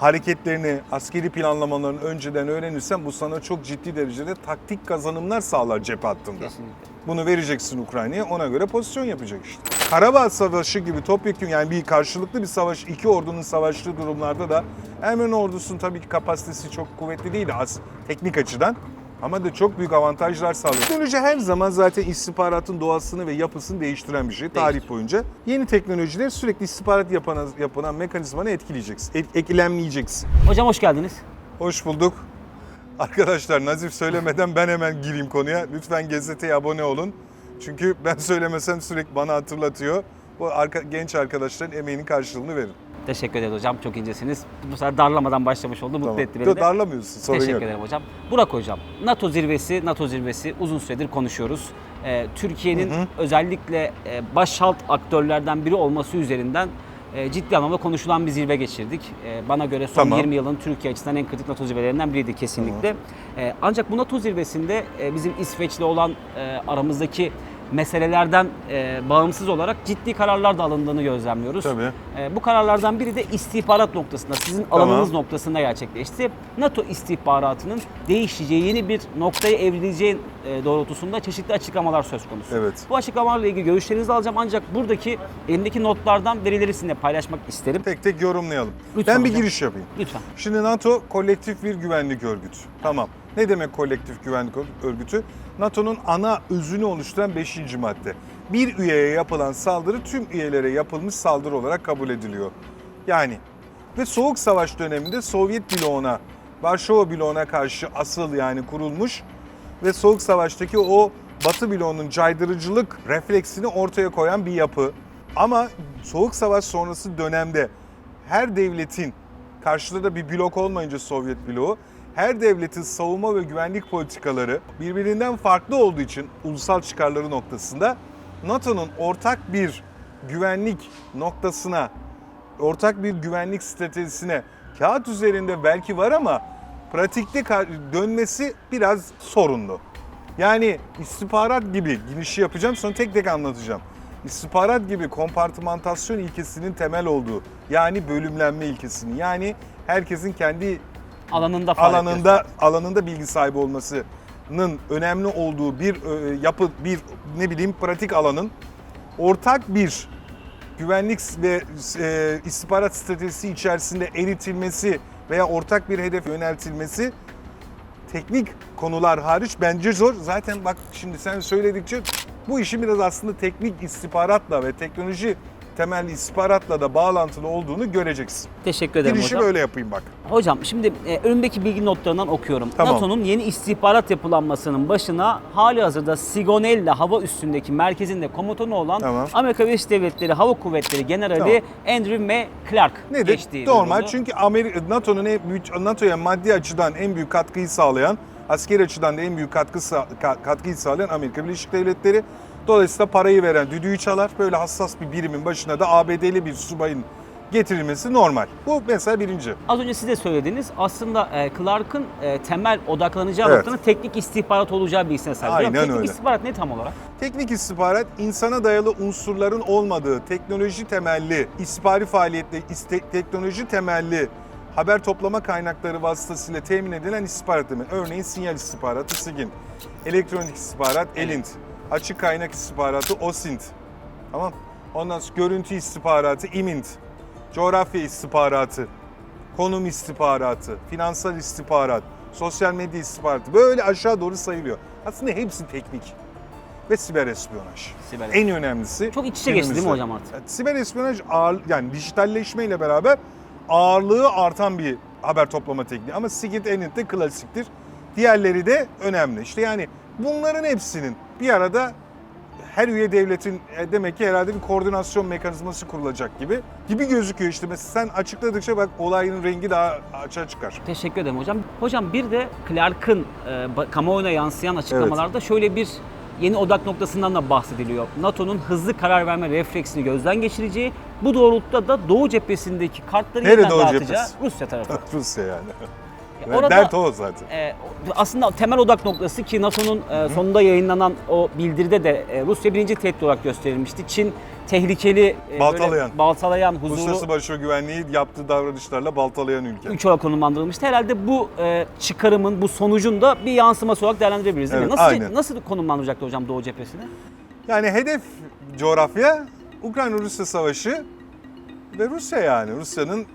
hareketlerini, askeri planlamalarını önceden öğrenirsen bu sana çok ciddi derecede taktik kazanımlar sağlar cephe hattında. Kesinlikle. Bunu vereceksin Ukrayna'ya ona göre pozisyon yapacak işte. Karabağ Savaşı gibi topyekun yani bir karşılıklı bir savaş, iki ordunun savaştığı durumlarda da Ermeni ordusunun tabii ki kapasitesi çok kuvvetli değil az teknik açıdan. Ama da çok büyük avantajlar sağlıyor. Teknoloji her zaman zaten istihbaratın doğasını ve yapısını değiştiren bir şey tarih boyunca. Yeni teknolojiler sürekli istihbarat yapan, yapılan mekanizmanı etkileyeceksin, et- eklemleyeceksin. Hocam hoş geldiniz. Hoş bulduk. Arkadaşlar Nazif söylemeden ben hemen gireyim konuya. Lütfen gazeteye abone olun. Çünkü ben söylemesem sürekli bana hatırlatıyor. Bu arka, genç arkadaşların emeğinin karşılığını verin. Teşekkür ederim hocam. Çok incesiniz. Bu sefer darlamadan başlamış oldu. Mutlu Tamam. etti beni de. darlamıyorsun sorun Teşekkür yok. ederim hocam. Burak hocam, NATO zirvesi, NATO zirvesi uzun süredir konuşuyoruz. Ee, Türkiye'nin özellikle e, başalt aktörlerden biri olması üzerinden e, ciddi anlamda konuşulan bir zirve geçirdik. E, bana göre son Tamam. 20 yılın Türkiye açısından en kritik NATO zirvelerinden biriydi kesinlikle. E, ancak bu NATO zirvesinde e, bizim İsveç'le olan e, aramızdaki meselelerden e, bağımsız olarak ciddi kararlar da alındığını gözlemliyoruz. Tabii. E, bu kararlardan biri de istihbarat noktasında, sizin Tamam. alanınız noktasında gerçekleşti. NATO istihbaratının değişeceği, yeni bir noktaya evrileceği e, doğrultusunda çeşitli açıklamalar söz konusu. Evet. Bu açıklamalarla ilgili görüşlerinizi alacağım ancak buradaki elimdeki notlardan verileri sizinle paylaşmak isterim. Tek tek yorumlayalım. Lütfen ben bir hocam. giriş yapayım. Lütfen. Şimdi NATO kolektif bir güvenlik örgütü. Tamam. Ne demek kolektif güvenlik örgütü? NATO'nun ana özünü oluşturan 5. madde. Bir üyeye yapılan saldırı tüm üyelere yapılmış saldırı olarak kabul ediliyor. Yani ve Soğuk Savaş döneminde Sovyet bloğuna, Varşova bloğuna karşı asıl yani kurulmuş ve Soğuk Savaş'taki o Batı bloğunun caydırıcılık refleksini ortaya koyan bir yapı. Ama Soğuk Savaş sonrası dönemde her devletin karşıda da bir blok olmayınca Sovyet bloğu her devletin savunma ve güvenlik politikaları birbirinden farklı olduğu için ulusal çıkarları noktasında NATO'nun ortak bir güvenlik noktasına, ortak bir güvenlik stratejisine kağıt üzerinde belki var ama pratikte dönmesi biraz sorunlu. Yani istihbarat gibi girişi yapacağım sonra tek tek anlatacağım. İstihbarat gibi kompartımantasyon ilkesinin temel olduğu yani bölümlenme ilkesinin yani herkesin kendi Alanında faaliyet alanında alanında bilgi sahibi olmasının önemli olduğu bir e, yapı bir ne bileyim pratik alanın ortak bir güvenlik ve e, istihbarat stratejisi içerisinde eritilmesi veya ortak bir hedef yöneltilmesi teknik konular hariç bence zor. Zaten bak şimdi sen söyledikçe bu işin biraz aslında teknik istihbaratla ve teknoloji temelli istihbaratla da bağlantılı olduğunu göreceksin. Teşekkür ederim Girişi hocam. böyle yapayım bak. Hocam şimdi e, önümdeki bilgi notlarından okuyorum. Tamam. NATO'nun yeni istihbarat yapılanmasının başına hali hazırda Sigonella hava üstündeki merkezinde komutanı olan Tamam. Amerika Birleşik Devletleri Hava Kuvvetleri Generali Andrew M. Clark Nedir? geçtiği Normal duyuruldu. çünkü Amerika NATO'nun en büyük NATO'ya maddi açıdan en büyük katkıyı sağlayan, askeri açıdan da en büyük katkı sa- ka- katkıyı sağlayan Amerika Birleşik Devletleri. Dolayısıyla parayı veren düdüğü çalar. Böyle hassas bir birimin başına da ABD'li bir subayın getirilmesi normal. Bu mesela birinci. Az önce siz de söylediniz. Aslında e, Clark'ın e, temel odaklanacağı Evet. noktanın teknik istihbarat olacağı bilgisine sahip. Hocam, Aynen teknik öyle. istihbarat ne tam olarak? Teknik istihbarat insana dayalı unsurların olmadığı teknoloji temelli istihbari faaliyetle iste- teknoloji temelli haber toplama kaynakları vasıtasıyla temin edilen istihbarat demek. Örneğin sinyal istihbaratı SIGINT, elektronik istihbarat ELINT, açık kaynak istihbaratı OSINT. Tamam? Ondan sonra görüntü istihbaratı IMINT, coğrafya istihbaratı, konum istihbaratı, finansal istihbarat, sosyal medya istihbaratı böyle aşağı doğru sayılıyor. Aslında hepsi teknik ve siber espiyonaj. Siber En önemlisi. Çok iç içe geçti değil mi hocam artık? Siber espiyonaj ağır, yani dijitalleşmeyle beraber ağırlığı artan bir haber toplama tekniği. Ama SIGINT, ENIT de klasiktir. Diğerleri de önemli. İşte yani bunların hepsinin bir arada her üye devletin e, demek ki herhalde bir koordinasyon mekanizması kurulacak gibi gibi gözüküyor işte. Mesela sen açıkladıkça bak olayın rengi daha açığa çıkar. Teşekkür ederim hocam. Hocam bir de Clark'ın e, kamuoyuna yansıyan açıklamalarda şöyle bir yeni odak noktasından da bahsediliyor. NATO'nun hızlı karar verme refleksini gözden geçireceği, bu doğrultuda da Doğu cephesindeki kartları Nerede yeniden Doğu dağıtacağı cephesi? Rusya tarafı. Rusya yani. Yani Orada- Dert o zaten. E, aslında temel odak noktası ki NATO'nun e, sonunda yayınlanan o bildiride de e, Rusya birinci tehdit olarak gösterilmişti. Çin tehlikeli, e, böyle Baltalayan. baltalayan huzuru Uluslararası barış ve güvenliği yaptığı davranışlarla baltalayan ülke. üç olarak konumlandırılmıştı. Herhalde bu e, çıkarımın, bu sonucun da bir yansıması olarak değerlendirebiliriz değil mi? Evet, Nasıl, aynen. nasıl konumlandıracaktı hocam Doğu cephesini? Yani hedef coğrafya Ukrayna-Rusya savaşı ve Rusya yani. Rusya'nın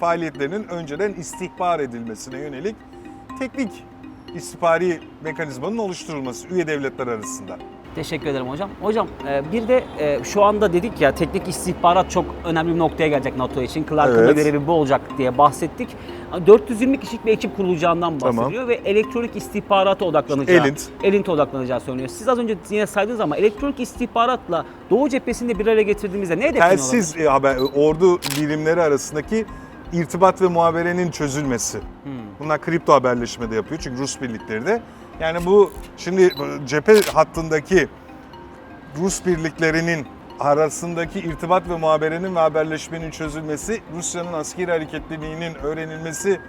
faaliyetlerinin önceden istihbar edilmesine yönelik teknik istihbari mekanizmanın oluşturulması üye devletler arasında. Teşekkür ederim hocam. Hocam e, bir de e, şu anda dedik ya teknik istihbarat çok önemli bir noktaya gelecek NATO için. Clark'ın Evet. görevi bu olacak diye bahsettik. 420 kişilik bir ekip kurulacağından Tamam. bahsediliyor ve elektronik istihbarata odaklanacağı, Elint. Elint'e odaklanacağı söyleniyor. Siz az önce yine saydınız ama elektronik istihbaratla Doğu cephesinde bir araya getirdiğimizde ne olabilir? Telsiz e, haber, ordu birimleri arasındaki irtibat ve muhaberenin çözülmesi. Hmm. Bunlar kripto haberleşme de yapıyor çünkü Rus birlikleri de. Yani bu şimdi cephe hattındaki Rus birliklerinin arasındaki irtibat ve muhaberenin ve haberleşmenin çözülmesi, Rusya'nın askeri hareketliliğinin öğrenilmesi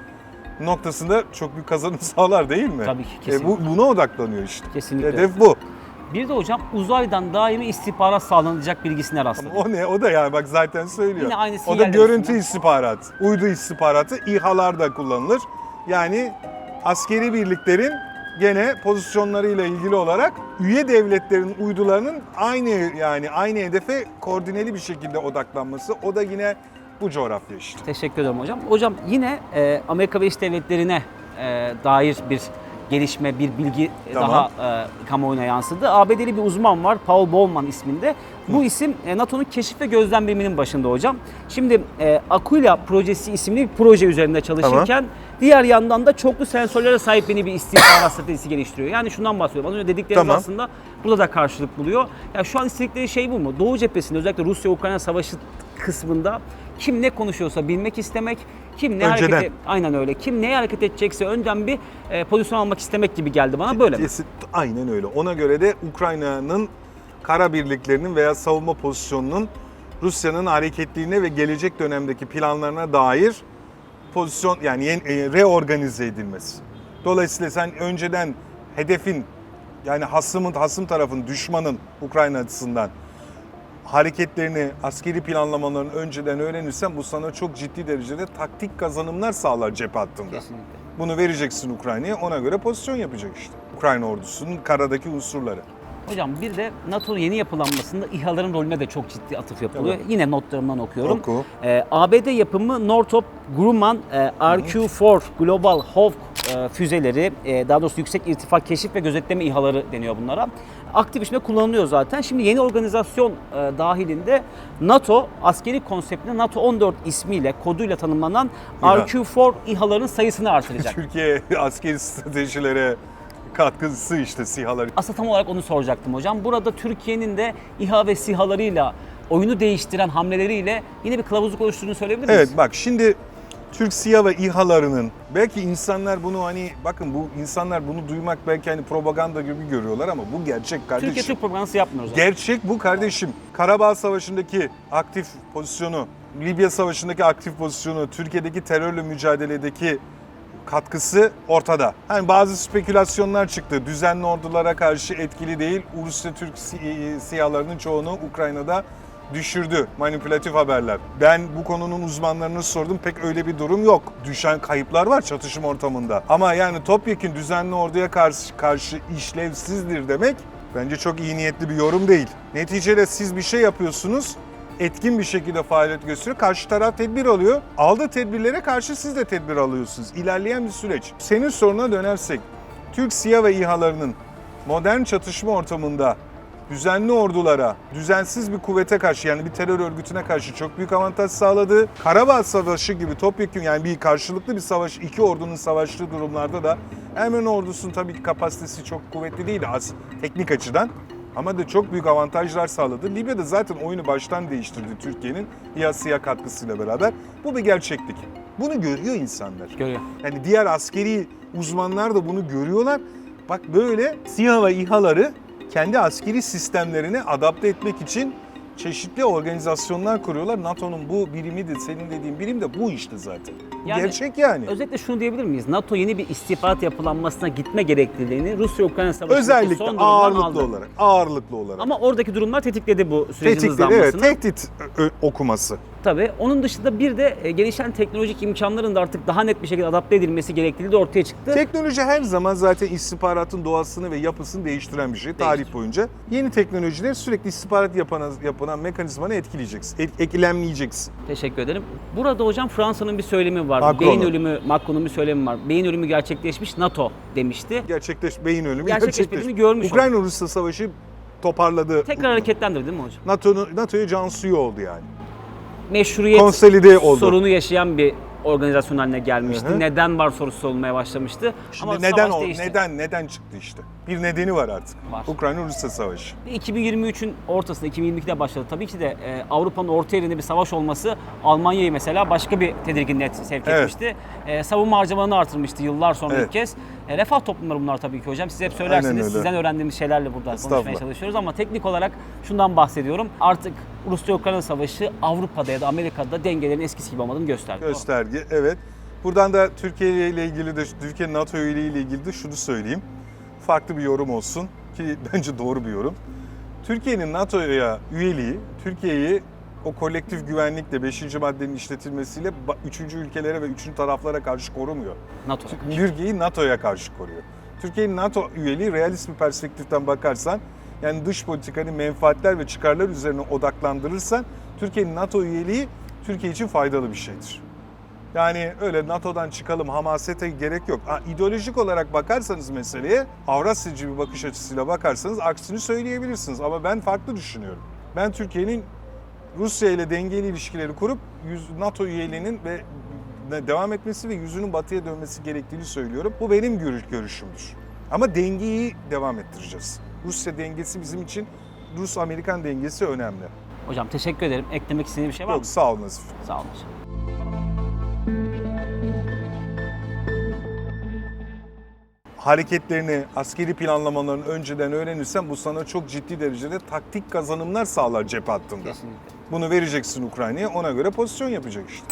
noktasında çok büyük kazanım sağlar değil mi? Tabii ki, E, kesinlikle. bu buna odaklanıyor işte. Kesinlikle. Hedef bu. Bir de hocam uzaydan daimi istihbarat sağlanacak bilgisine rastladık. O ne? O da yani bak zaten söylüyor. Yine aynı o da görüntü üstünden. istihbarat. Uydu istihbaratı İHA'lar da kullanılır. Yani askeri birliklerin gene pozisyonlarıyla ilgili olarak üye devletlerin uydularının aynı yani aynı hedefe koordineli bir şekilde odaklanması. O da yine bu coğrafya işte. Teşekkür ederim hocam. Hocam yine e, Amerika Birleşik Devletleri'ne e, dair bir gelişme, bir bilgi Tamam. daha e, kamuoyuna yansıdı. ABD'li bir uzman var, Paul Bowman isminde. Bu isim e, NATO'nun keşif ve gözlem biriminin başında hocam. Şimdi e, Aquila projesi isimli bir proje üzerinde çalışırken diğer yandan da çoklu sensörlere sahip yeni bir istihbarat stratejisi geliştiriyor. Yani şundan bahsediyorum. Az önce dediklerimiz Tamam. aslında burada da karşılık buluyor. Ya şu an istedikleri şey bu mu? Doğu cephesinde özellikle Rusya-Ukrayna savaşı kısmında kim ne konuşuyorsa bilmek istemek, kim ne Önceden. hareket aynen öyle. Kim neye hareket edecekse önden bir e, pozisyon almak istemek gibi geldi bana böyle mi? Kesin- Aynen öyle. Ona göre de Ukrayna'nın kara birliklerinin veya savunma pozisyonunun Rusya'nın hareketliliğine ve gelecek dönemdeki planlarına dair pozisyon yani yeni- e, reorganize edilmesi. Dolayısıyla sen önceden hedefin yani hasımın hasım tarafın düşmanın Ukrayna açısından hareketlerini, askeri planlamalarını önceden öğrenirsen bu sana çok ciddi derecede taktik kazanımlar sağlar cephe hattında. Kesinlikle. Bunu vereceksin Ukrayna'ya ona göre pozisyon yapacak işte. Ukrayna ordusunun karadaki unsurları. Hocam bir de NATO yeni yapılanmasında İHA'ların rolüne de çok ciddi atıf yapılıyor. Tabii. Yine notlarımdan okuyorum. Oku. Ee, ABD yapımı Northrop Grumman e, RQ-4 Global Hawk e, füzeleri, e, daha doğrusu yüksek irtifa keşif ve gözetleme İHA'ları deniyor bunlara. Aktif biçimde kullanılıyor zaten. Şimdi yeni organizasyon e, dahilinde NATO askeri konseptinde NATO 14 ismiyle, koduyla tanımlanan İHA. RQ-4 İHA'ların sayısını artıracak. Türkiye askeri stratejilere katkısı işte SİHA'lar. Aslında tam olarak onu soracaktım hocam. Burada Türkiye'nin de İHA ve SİHA'larıyla oyunu değiştiren hamleleriyle yine bir kılavuzluk oluşturduğunu söyleyebilir miyiz? Evet bak şimdi Türk SİHA ve İHA'larının belki insanlar bunu hani bakın bu insanlar bunu duymak belki hani propaganda gibi görüyorlar ama bu gerçek kardeşim. Türkiye Türk propagandası yapmıyoruz. abi. Gerçek bu kardeşim. Karabağ Savaşı'ndaki aktif pozisyonu, Libya Savaşı'ndaki aktif pozisyonu, Türkiye'deki terörle mücadeledeki katkısı ortada. Hani bazı spekülasyonlar çıktı. Düzenli ordulara karşı etkili değil. Rusya Türk si- sihalarının çoğunu Ukrayna'da düşürdü. Manipülatif haberler. Ben bu konunun uzmanlarını sordum. Pek öyle bir durum yok. Düşen kayıplar var çatışma ortamında. Ama yani topyekun düzenli orduya karşı, karşı işlevsizdir demek bence çok iyi niyetli bir yorum değil. Neticede siz bir şey yapıyorsunuz etkin bir şekilde faaliyet gösteriyor. Karşı taraf tedbir alıyor. Aldığı tedbirlere karşı siz de tedbir alıyorsunuz. İlerleyen bir süreç. Senin soruna dönersek, Türk SİHA ve İHA'larının modern çatışma ortamında düzenli ordulara, düzensiz bir kuvvete karşı yani bir terör örgütüne karşı çok büyük avantaj sağladı. Karabağ Savaşı gibi topyekun yani bir karşılıklı bir savaş, iki ordunun savaştığı durumlarda da Ermeni ordusunun tabii ki kapasitesi çok kuvvetli değil az teknik açıdan. Ama da çok büyük avantajlar sağladı. Libya'da zaten oyunu baştan değiştirdi Türkiye'nin SİHA katkısıyla beraber. Bu bir gerçeklik. Bunu görüyor insanlar. Görüyor. Yani diğer askeri uzmanlar da bunu görüyorlar. Bak böyle SİHA ve İHA'ları kendi askeri sistemlerine adapte etmek için çeşitli organizasyonlar kuruyorlar. NATO'nun bu birimi de senin dediğin birim de bu işte zaten. Bu Yani Gerçek yani. Özetle şunu diyebilir miyiz? NATO yeni bir istihbarat yapılanmasına gitme gerekliliğini Rusya-Ukrayna savaşındaki Özellikle son durumdan ağırlıklı aldı. olarak. Ağırlıklı olarak. Ama oradaki durumlar tetikledi bu sürecin Tetikleri evet, hızlanmasını. tehdit ö- okuması. Tabii. Onun dışında bir de e, gelişen teknolojik imkanların da artık daha net bir şekilde adapte edilmesi gerekliliği de ortaya çıktı. Teknoloji her zaman zaten istihbaratın doğasını ve yapısını değiştiren bir şey tarih boyunca. Yeni teknolojiler sürekli istihbarat yapan, yapılan mekanizmanı etkileyeceksin, et- eklemleyeceksin. Teşekkür ederim. Burada hocam Fransa'nın bir söylemi var. Macron'un. Beyin ölümü, Macron'un bir söylemi var. Beyin ölümü gerçekleşmiş NATO demişti. Gerçekleş, beyin ölümü Gerçekleşmediğini gerçekleş. görmüş Ukrayna-Rusya savaşı toparladı. Tekrar hareketlendirdi değil mi hocam? NATO'nun NATO'ya can suyu oldu yani. Meşruiyet Konsolide oldu. sorunu yaşayan bir organizasyon haline gelmişti. Hı hı. Neden var sorusu olmaya başlamıştı. Şimdi Ama neden o değişti. neden neden çıktı işte? Bir nedeni var artık. Var. Ukrayna-Rusya savaşı. 2023'ün ortasında 2022'de başladı. Tabii ki de e, Avrupa'nın orta yerinde bir savaş olması Almanya'yı mesela başka bir tedirginliğe sevk Evet. etmişti. E, savunma harcamalarını artırmıştı yıllar sonra Evet. ilk kez. E, refah toplumları bunlar tabii ki hocam. Siz hep söylersiniz. öyle. Sizden öğrendiğimiz şeylerle burada konuşmaya çalışıyoruz ama teknik olarak şundan bahsediyorum. Artık Rusya-Ukrayna savaşı Avrupa'da ya da Amerika'da dengelerin eskisi gibi olmadığını gösterdi. Gösterge evet. Buradan da Türkiye ile ilgili de Türkiye'nin NATO üyeliği ile ilgili de şunu söyleyeyim. Farklı bir yorum olsun ki bence doğru bir yorum. Türkiye'nin NATO'ya üyeliği Türkiye'yi o kolektif güvenlikle 5. maddenin işletilmesiyle 3. ülkelere ve 3. taraflara karşı korumuyor. NATO. Türkiye'yi NATO'ya karşı koruyor. Türkiye'nin NATO üyeliği realist bir perspektiften bakarsan yani dış politikanın menfaatler ve çıkarlar üzerine odaklandırırsan Türkiye'nin NATO üyeliği Türkiye için faydalı bir şeydir. Yani öyle NATO'dan çıkalım hamasete gerek yok. Ha, ideolojik olarak bakarsanız meseleye Avrasyacı bir bakış açısıyla bakarsanız aksini söyleyebilirsiniz. Ama ben farklı düşünüyorum. Ben Türkiye'nin Rusya ile dengeli ilişkileri kurup NATO üyeliğinin ve de- devam etmesi ve yüzünün batıya dönmesi gerektiğini söylüyorum. Bu benim görüş görüşümdür. Ama dengeyi devam ettireceğiz. Rusya dengesi bizim için Rus-Amerikan dengesi önemli. Hocam teşekkür ederim. Eklemek istediğiniz bir şey var mı? Yok sağ ol Nazif. Sağ olun hocam. hareketlerini, askeri planlamalarını önceden öğrenirsen bu sana çok ciddi derecede taktik kazanımlar sağlar cephe hattında. Kesinlikle. Bunu vereceksin Ukrayna'ya ona göre pozisyon yapacak işte.